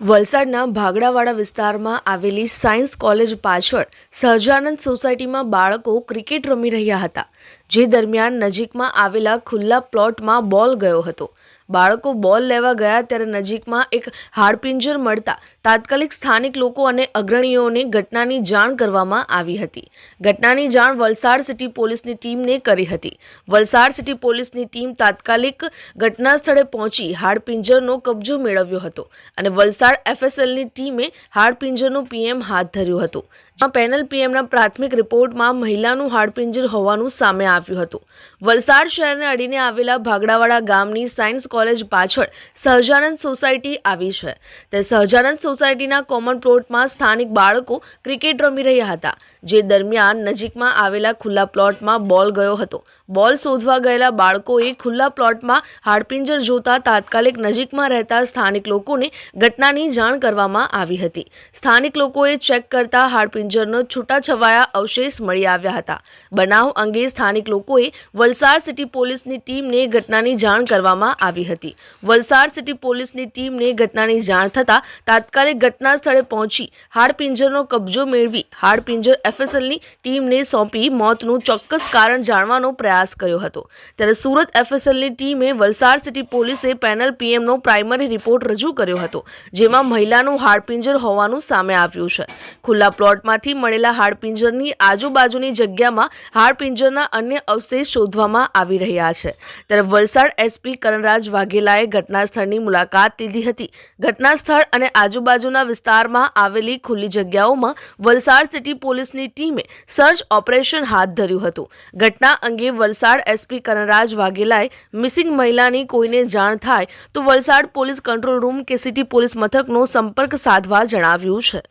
વલસાડના ભાગડાવાડા વિસ્તારમાં આવેલી સાયન્સ કોલેજ પાછળ સહજાનંદ સોસાયટીમાં બાળકો ક્રિકેટ રમી રહ્યા હતા, જે દરમિયાન નજીકમાં આવેલા ખુલ્લા પ્લોટમાં બોલ ગયો હતો. બાળકો બોલ લેવા ગયા ત્યારે નજીકમાં એક હાડપિંજર મળતા તાત્કાલિક સ્થાનિક લોકો અને અગ્રણીઓને ઘટનાની જાણ કરવામાં આવી હતી. ઘટનાની જાણ વલસાડ સિટી પોલીસની ટીમને કરી હતી. વલસાડ સિટી પોલીસની ટીમ તાત્કાલિક ઘટના સ્થળે પહોંચી હાડપિંજરનો કબજો મેળવ્યો હતો અને વલસાડ એફએસએલની ટીમે હાડપિંજરનું પીએમ હાથ ધર્યું હતું. આ પેનલ પીએમના પ્રાથમિક રિપોર્ટમાં મહિલાનું હાડપિંજર હોવાનું સામે આવ્યું હતું. વલસાડ શહેરને અડીને આવેલા ભાગડાવાડા ગામની સાયન્સ કોલેજ પાછળ સહજાનંદ સોસાયટી આવી છે. તે સહજાનંદ સોસાયટીના કોમન પ્લોટમાં સ્થાનિક બાળકો ક્રિકેટ રમી રહ્યા હતા, જે દરમિયાન નજીકમાં આવેલા ખુલ્લા પ્લોટમાં બોલ ગયો હતો. બોલ શોધવા ગયેલા બાળકોએ ખુલ્લા પ્લોટમાં હાડપિંજર જોતા તાત્કાલિક નજીકમાં રહેતા સ્થાનિક લોકોને ઘટનાની જાણ કરવામાં આવી હતી. સ્થાનિક લોકોએ ચેક કરતા હાડપિંજરનો છૂટાછવાયા અવશેષ મળી આવ્યા હતા. બનાવ અંગે સ્થાનિક લોકોએ વલસાડ સિટી પોલીસની ટીમને ઘટનાની જાણ કરવામાં આવી હતી. વલસાડ સિટી પોલીસની ટીમને ઘટનાની જાણ થતાં તાત્કાલિક ઘટના સ્થળે પહોંચી હાડપિંજરનો કબજો મેળવી હાડપિંજર એફએસએલની ટીમને સોંપી મોતનું ચોક્કસ કારણ જાણવાનો પ્રયાસ કર્યો હતો. ત્યારે સુરત એફએસએલની ટીમે વલસાડ સિટી પોલીસે પેનલ પીએમનો પ્રાઇમરી રિપોર્ટ રજૂ કર્યો હતો, જેમાં મહિલાનું હાડપિંજર હોવાનું સામે આવ્યું છે. ખુલ્લા પ્લોટમાંથી મળેલા હાડપિંજરની આજુબાજુની જગ્યામાં હાડપિંજરના અન્ય અવશેષ શોધવામાં આવી રહ્યા છે. ત્યારે વલસાડ એસપી કરણરાજ વાઘેલાએ ઘટના સ્થળની મુલાકાત લીધી હતી. ઘટના સ્થળ અને આજુબાજુના વિસ્તારમાં આવેલી ખુલ્લી જગ્યાઓમાં વલસાડ સિટી પોલીસની ટીમે સર્ચ ઓપરેશન હાથ ધર્યું હતું. ઘટના અંગે વલસાડ એસપી કરણરાજ વાઘેલાએ મિસિંગ મહિલાની કોઈને જાણ થાય તો વલસાડ પોલીસ કંટ્રોલ રૂમ કે સિટી પોલીસ મથકનો સંપર્ક સાધવા જણાવ્યું છે.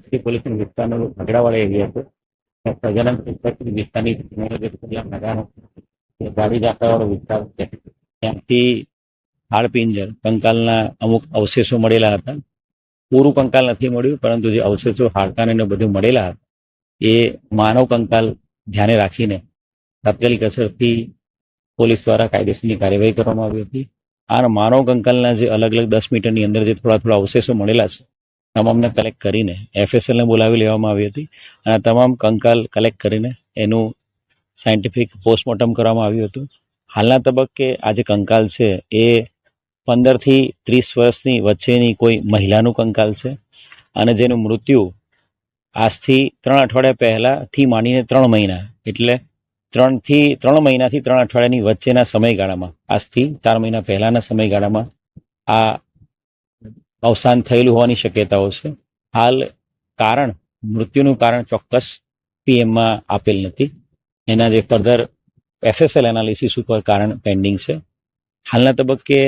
સિટી પોલીસના વિસ્તારનો ભગડાવાળા એરિયા છે સજાનંદ સોસાયટી વિસ્તારની ગાડી જાતાવાળો વિસ્તાર છે. ત્યાંથી હાડપિંજર કંકાલના અમુક અવશેષો મળેલા હતા. પૂરું કંકાલ નથી મળ્યું, પરંતુ જે અવશેષો હાડકાને ને બધું મળેલા હતા, એ માનવ કંકાલ ધ્યાને રાખીને તાત્કાલિક અસરથી પોલીસ દ્વારા કાયદેસરની કાર્યવાહી કરવામાં આવી હતી. આ માનવ કંકાલના જે અલગ અલગ દસ મીટરની અંદર જે થોડા થોડા અવશેષો મળેલા છે તમામને કલેક્ટ કરીને એફએસએલને બોલાવી લેવામાં આવી હતી અને તમામ કંકાલ કલેક્ટ કરીને એનું સાયન્ટિફિક પોસ્ટમોર્ટમ કરવામાં આવ્યું હતું. હાલના તબક્કે આ જે કંકાલ છે, એ પંદરથી ત્રીસ વર્ષની વચ્ચેની કોઈ મહિલાનું કંકાલ છે અને જેનું મૃત્યુ આજથી ત્રણ અઠવાડિયા પહેલાંથી માંડીને ત્રણ મહિના, એટલે ત્રણથી, ત્રણ મહિનાથી ત્રણ અઠવાડિયાની વચ્ચેના સમયગાળામાં, આજથી ચાર મહિના પહેલાના સમયગાળામાં આ અવસાન થયેલું હોવાની શક્યતાઓ છે. હાલ કારણ, મૃત્યુનું કારણ ચોક્કસ પીએમમાં આપેલ નથી. એના જે ફર્ધર એફએસએલ એનાલિસિસ ઉપર કારણ પેન્ડિંગ છે. હાલના તબક્કે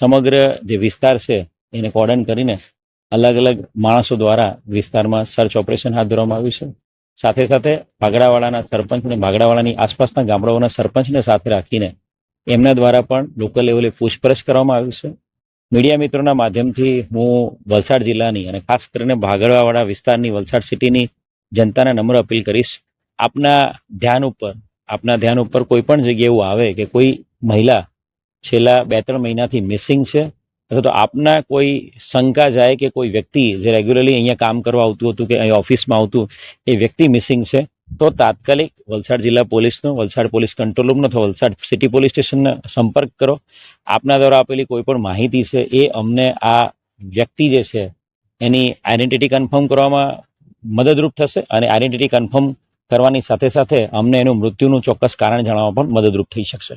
સમગ્ર જે વિસ્તાર છે, એને કોર્ડન કરીને અલગ અલગ માણસો દ્વારા વિસ્તારમાં સર્ચ ઓપરેશન હાથ ધરવામાં આવ્યું છે. સાથે સાથે ભાગડાવાળાના સરપંચ અને ભાગડાવાળાની આસપાસના ગામડાઓના સરપંચને સાથે રાખીને એમના દ્વારા પણ લોકલ લેવલે પૂછપરછ કરવામાં આવી છે. મીડિયા મિત્રોના માધ્યમથી હું વલસાડ જિલ્લાની અને ખાસ કરીને ભાગડાવાળા વિસ્તારની વલસાડ સિટીની જનતાને નમ્ર અપીલ કરીશ. આપના ધ્યાન ઉપર, આપના ધ્યાન ઉપર કોઈ પણ જગ્યાએ એવું આવે કે કોઈ મહિલા છેલ્લા બે ત્રણ મહિનાથી મિસિંગ છે અથવા તો આપના કોઈ શંકા જાય કે કોઈ વ્યક્તિ જે રેગ્યુલરલી અહીંયા કામ કરવા આવતું હતું કે અહીં ઓફિસમાં આવતું, એ વ્યક્તિ મિસિંગ છે? તો તાત્કાલિક વલસાડ જિલ્લા પોલીસનો, વલસાડ પોલીસ કંટ્રોલ રૂમનો અથવા વલસાડ સિટી પોલીસ સ્ટેશનનો સંપર્ક કરો. આપના દ્વારા આપેલી કોઈ પણ માહિતી છે, એ અમને આ વ્યક્તિ જે છે, એની આઈડેન્ટિટી કન્ફર્મ કરવામાં મદદરૂપ થશે અને આઈડેન્ટિટી કન્ફર્મ કરવાની સાથે સાથે અમને એનું મૃત્યુનું ચોક્કસ કારણ જાણવામાં પણ મદદરૂપ થઈ શકશે.